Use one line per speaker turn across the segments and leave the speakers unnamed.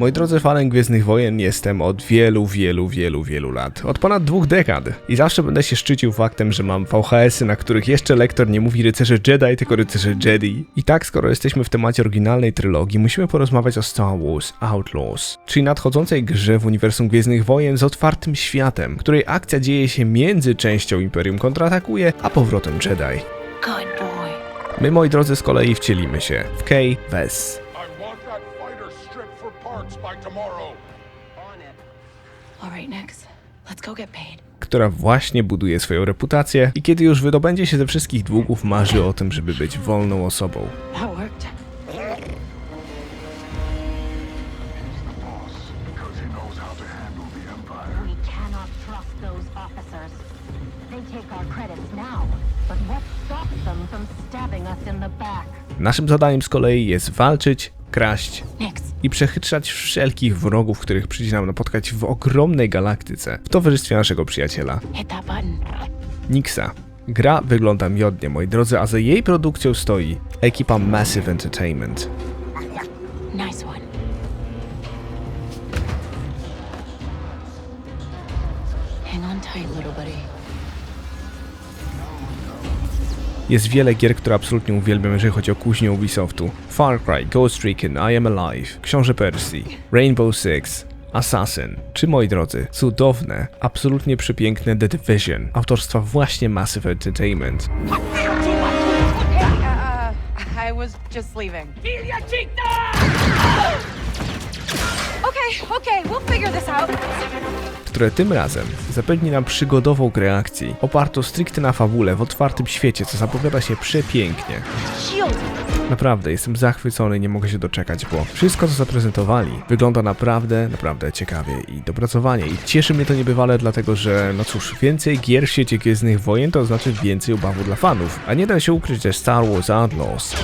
Moi drodzy, fanem Gwiezdnych Wojen jestem od wielu, wielu, wielu, wielu lat. Od ponad dwóch dekad. I zawsze będę się szczycił faktem, że mam VHS-y, na których jeszcze lektor nie mówi rycerze Jedi, tylko rycerze Jedi. I tak, skoro jesteśmy w temacie oryginalnej trylogii, musimy porozmawiać o Star Wars Outlaws, czyli nadchodzącej grze w uniwersum Gwiezdnych Wojen z otwartym światem, której akcja dzieje się między częścią Imperium kontratakuje, a powrotem Jedi. My, moi drodzy, z kolei wcielimy się w Kay Vess. Która właśnie buduje swoją reputację i kiedy już wydobędzie się ze wszystkich długów, marzy o tym, żeby być wolną osobą.
That worked.
Because he knows how to handle the Empire.
We cannot trust those officers. They take our credits now, but what stops them from stabbing us in the back?
Naszym zadaniem z kolei jest walczyć, kraść
Nix.
I przechytrzać wszelkich wrogów, których przyjdzie nam napotkać w ogromnej galaktyce w towarzystwie naszego przyjaciela. Nixa. Gra wygląda miodnie, moi drodzy, a za jej produkcją stoi ekipa Massive Entertainment.
Nice one. Hang on tight, little buddy.
Jest wiele gier, które absolutnie uwielbiam, jeżeli chodzi o kuźnię Ubisoftu. Far Cry, Ghost Recon, I Am Alive, Książę Persji, Rainbow Six, Assassin, czy moi drodzy, cudowne, absolutnie przepiękne The Division, autorstwa właśnie Massive Entertainment.
Uh, I was just leaving.
Które tym razem zapewni nam przygodową grę akcji, opartą stricte na fabule w otwartym świecie, co zapowiada się przepięknie. Naprawdę jestem zachwycony i nie mogę się doczekać, bo wszystko co zaprezentowali wygląda naprawdę, naprawdę ciekawie i dopracowanie. I cieszy mnie to niebywale, dlatego że, no cóż, więcej gier w świecie Gwiezdnych Wojen to znaczy więcej ubawu dla fanów. A nie da się ukryć, że Star Wars Outlaws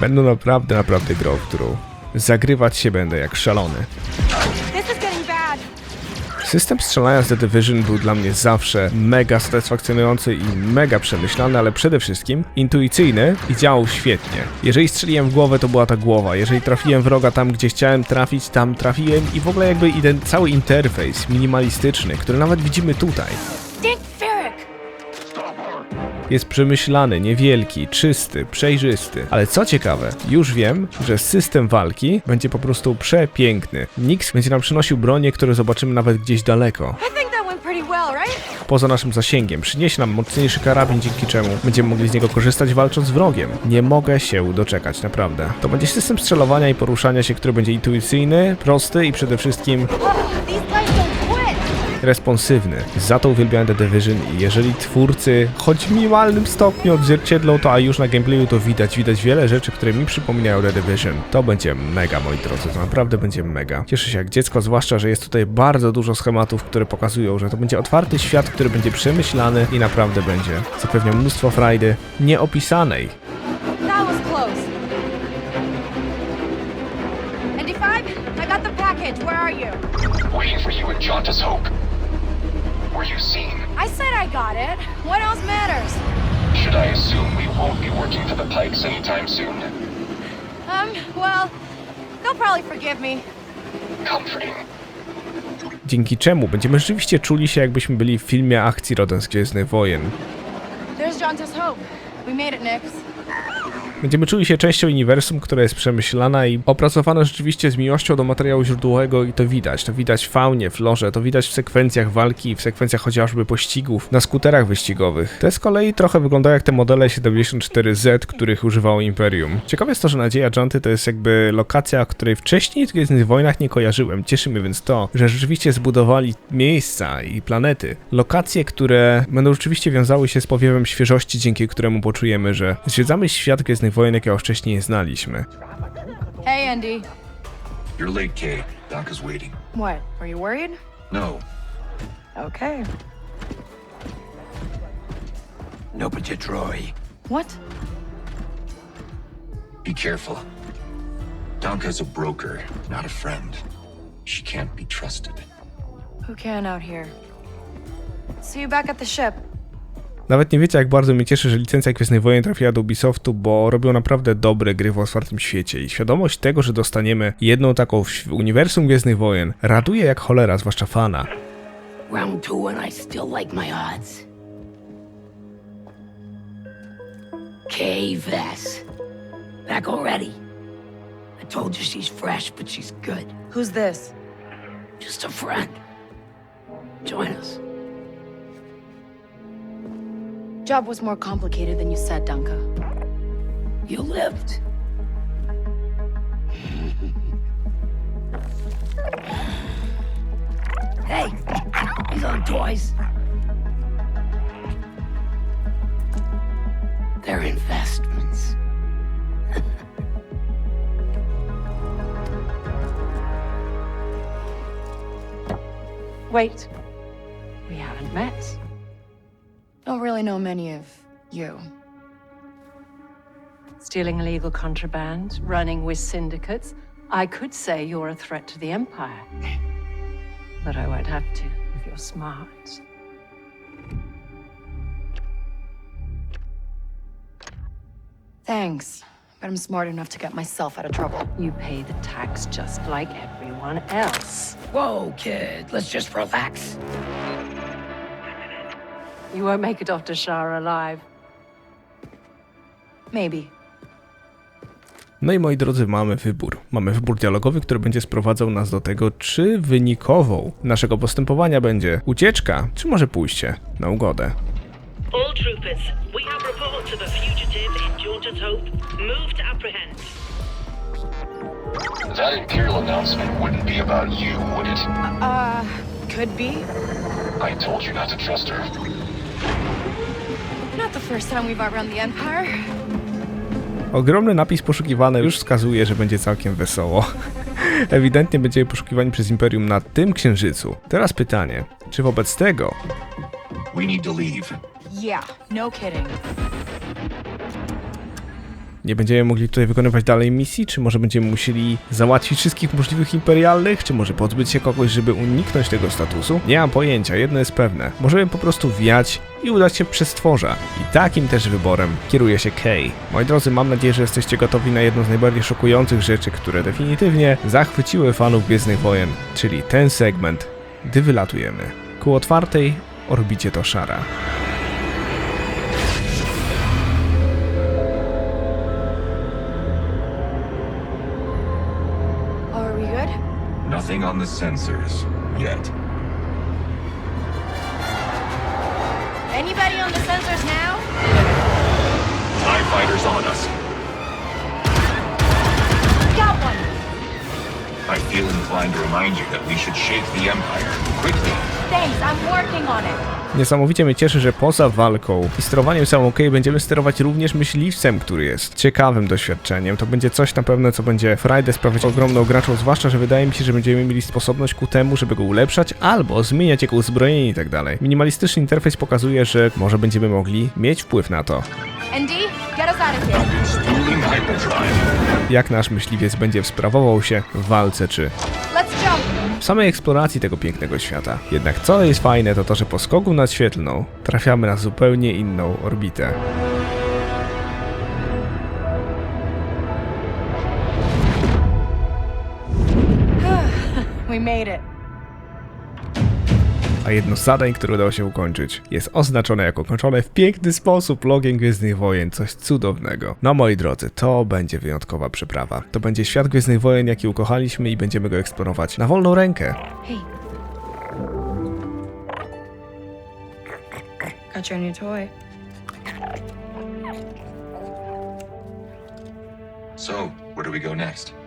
będą naprawdę, naprawdę grą, w którą zagrywać się będę jak szalony. System strzelania z The Division był dla mnie zawsze mega satysfakcjonujący i mega przemyślany, ale przede wszystkim intuicyjny i działał świetnie. Jeżeli strzeliłem w głowę, to była ta głowa. Jeżeli trafiłem wroga tam, gdzie chciałem trafić, tam trafiłem i w ogóle jakby ten cały interfejs minimalistyczny, który nawet widzimy tutaj! Jest przemyślany, niewielki, czysty, przejrzysty. Ale co ciekawe, już wiem, że system walki będzie po prostu przepiękny. Nix będzie nam przynosił bronie, które zobaczymy nawet gdzieś daleko. Poza naszym zasięgiem. Przyniesie nam mocniejszy karabin, dzięki czemu będziemy mogli z niego korzystać walcząc z wrogiem. Nie mogę się doczekać, naprawdę. To będzie system strzelowania i poruszania się, który będzie intuicyjny, prosty i przede wszystkim responsywny. Za to uwielbiałem The Division i jeżeli twórcy choć w minimalnym stopniu odzwierciedlą to, a już na gameplayu to widać, widać wiele rzeczy, które mi przypominają The Division, to będzie mega, moi drodzy, to naprawdę będzie mega. Cieszę się jak dziecko, zwłaszcza, że jest tutaj bardzo dużo schematów, które pokazują, że to będzie otwarty świat, który będzie przemyślany i naprawdę będzie zapewniał mnóstwo frajdy nieopisanej.
That was close. Indy 5, I got the package. Where are you?
Waiting for you at Jauntus Hope. Were you seen?
I said I got it. What else matters?
Should I assume we won't be working for the Pikes anytime soon?
Um, well, they'll probably forgive me.
Comforting.
Dzięki czemu będziemy rzeczywiście czuli się, jakbyśmy byli w filmie akcji rodem z Gwiezdnych Wojen.
There's Jonta's Hope. We made it, Nix.
Będziemy czuli się częścią uniwersum, która jest przemyślana i opracowana rzeczywiście z miłością do materiału źródłowego i to widać. To widać w faunie, w lorze, to widać w sekwencjach walki, w sekwencjach chociażby pościgów na skuterach wyścigowych. Te z kolei trochę wyglądają jak te modele 74Z, których używało Imperium. Ciekawe jest to, że Nadzieja Janty to jest jakby lokacja, której wcześniej w Gwiezdnych Wojnach nie kojarzyłem. Cieszy mnie więc to, że rzeczywiście zbudowali miejsca i planety. Lokacje, które będą rzeczywiście wiązały się z powiewem świeżości, dzięki któremu poczujemy, że zwiedzamy świat Gwiezdnych Wojen, jakiego wcześniej nie znaliśmy.
Hey, Indy.
You're late, Kay. Doc is waiting.
What? Are you worried?
No.
Okay.
No, but you're Troy.
What?
Be careful. Donka's a broker, not a friend. She can't be trusted.
Who can out here? See you back at the ship.
Nawet nie wiecie, jak bardzo mnie cieszy, że licencja Gwiezdnych Wojen trafiła do Ubisoftu, bo robią naprawdę dobre gry w otwartym świecie i świadomość tego, że dostaniemy jedną taką w uniwersum Gwiezdnych Wojen, raduje jak cholera, zwłaszcza fana.
Round two, and I still like my odds. Kay Vess. Back already. I told you she's fresh, but she's good.
Who's this?
Just a friend. Join us.
Job was more complicated than you said, Danka.
You lived. hey, these aren't toys. They're investments.
Wait. We haven't met.
Don't really know many of you.
Stealing illegal contraband, running with syndicates. I could say you're a threat to the Empire. But I won't have to if you're smart.
Thanks, but I'm smart enough to get myself out of trouble.
You pay the tax just like everyone else.
Whoa, kid, let's just relax.
You won't make it off to Shara alive.
Maybe.
No i moi drodzy, mamy wybór. Mamy wybór dialogowy, który będzie sprowadzał nas do tego, czy wynikową naszego postępowania będzie ucieczka, czy może pójście na ugodę.
All troopers, we have reports of a fugitive in Georgia's Hope. Move to apprehend.
That Imperial announcement wouldn't be about you, would it?
Uh, could be.
I told you not to trust her.
Ogromny napis poszukiwany już wskazuje, że będzie całkiem wesoło. Ewidentnie będziemy poszukiwani przez Imperium na tym księżycu. Teraz pytanie, czy wobec tego
We need to leave.
Yeah, no kidding.
Nie będziemy mogli tutaj wykonywać dalej misji, czy może będziemy musieli załatwić wszystkich możliwych imperialnych, czy może pozbyć się kogoś, żeby uniknąć tego statusu? Nie mam pojęcia, jedno jest pewne. Możemy po prostu wiać i udać się przez stworza. I takim też wyborem kieruje się Kay. Moi drodzy, mam nadzieję, że jesteście gotowi na jedną z najbardziej szokujących rzeczy, które definitywnie zachwyciły fanów Gwiezdnych Wojen, czyli ten segment, gdy wylatujemy ku otwartej orbicie Toshara.
Are
The sensors yet.
Anybody on the sensors now?
TIE fighters on us.
Got one.
I feel inclined to remind you that we should shake the Empire quickly.
Thanks, I'm working on it.
Niesamowicie mnie cieszy, że poza walką i sterowaniem samą Kay będziemy sterować również myśliwcem, który jest ciekawym doświadczeniem. To będzie coś na pewno, co będzie Friday sprawiać ogromną graczą, zwłaszcza, że wydaje mi się, że będziemy mieli sposobność ku temu, żeby go ulepszać albo zmieniać jego uzbrojenie i tak dalej. Minimalistyczny interfejs pokazuje, że może będziemy mogli mieć wpływ na to,
ND, get us out of here.
Jak nasz myśliwiec będzie sprawował się w walce czy samej eksploracji tego pięknego świata. Jednak co jest fajne, to to, że po skoku nad świetlną trafiamy na zupełnie inną orbitę.
We made it.
A jedno z zadań, które udało się ukończyć, jest oznaczone jako kończone w piękny sposób logiem Gwiezdnych Wojen, coś cudownego. No moi drodzy, to będzie wyjątkowa przeprawa. To będzie świat Gwiezdnych Wojen, jaki ukochaliśmy i będziemy go eksplorować na wolną rękę.
Hey. Got your new toy.
So, where do we go next?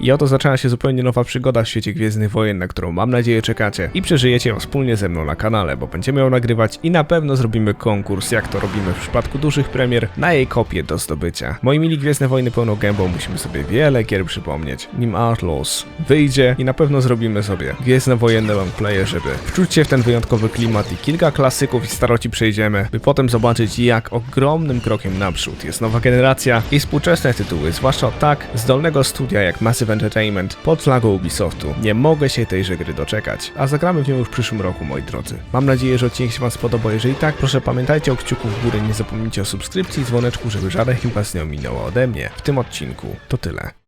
I oto zaczyna się zupełnie nowa przygoda w świecie Gwiezdnych Wojen, na którą mam nadzieję czekacie. I przeżyjecie ją wspólnie ze mną na kanale, bo będziemy ją nagrywać i na pewno zrobimy konkurs, jak to robimy w przypadku dużych premier, na jej kopię do zdobycia. Moi mili Gwiezdne Wojny pełną gębą musimy sobie wiele gier przypomnieć, nim Outlaws wyjdzie i na pewno zrobimy sobie Gwiezdne Wojenne longplaye, żeby wczuć się w ten wyjątkowy klimat i kilka klasyków i staroci przejdziemy, by potem zobaczyć jak ogromnym krokiem naprzód jest nowa generacja i współczesne tytuły, zwłaszcza tak zdolnego studia jak Massive Entertainment pod flagą Ubisoftu. Nie mogę się tejże gry doczekać, a zagramy w nią już w przyszłym roku, moi drodzy. Mam nadzieję, że odcinek się Wam spodobał. Jeżeli tak, proszę pamiętajcie o kciuku w górę, nie zapomnijcie o subskrypcji i dzwoneczku, żeby żaden chyba nie ominęło ode mnie w tym odcinku. To tyle.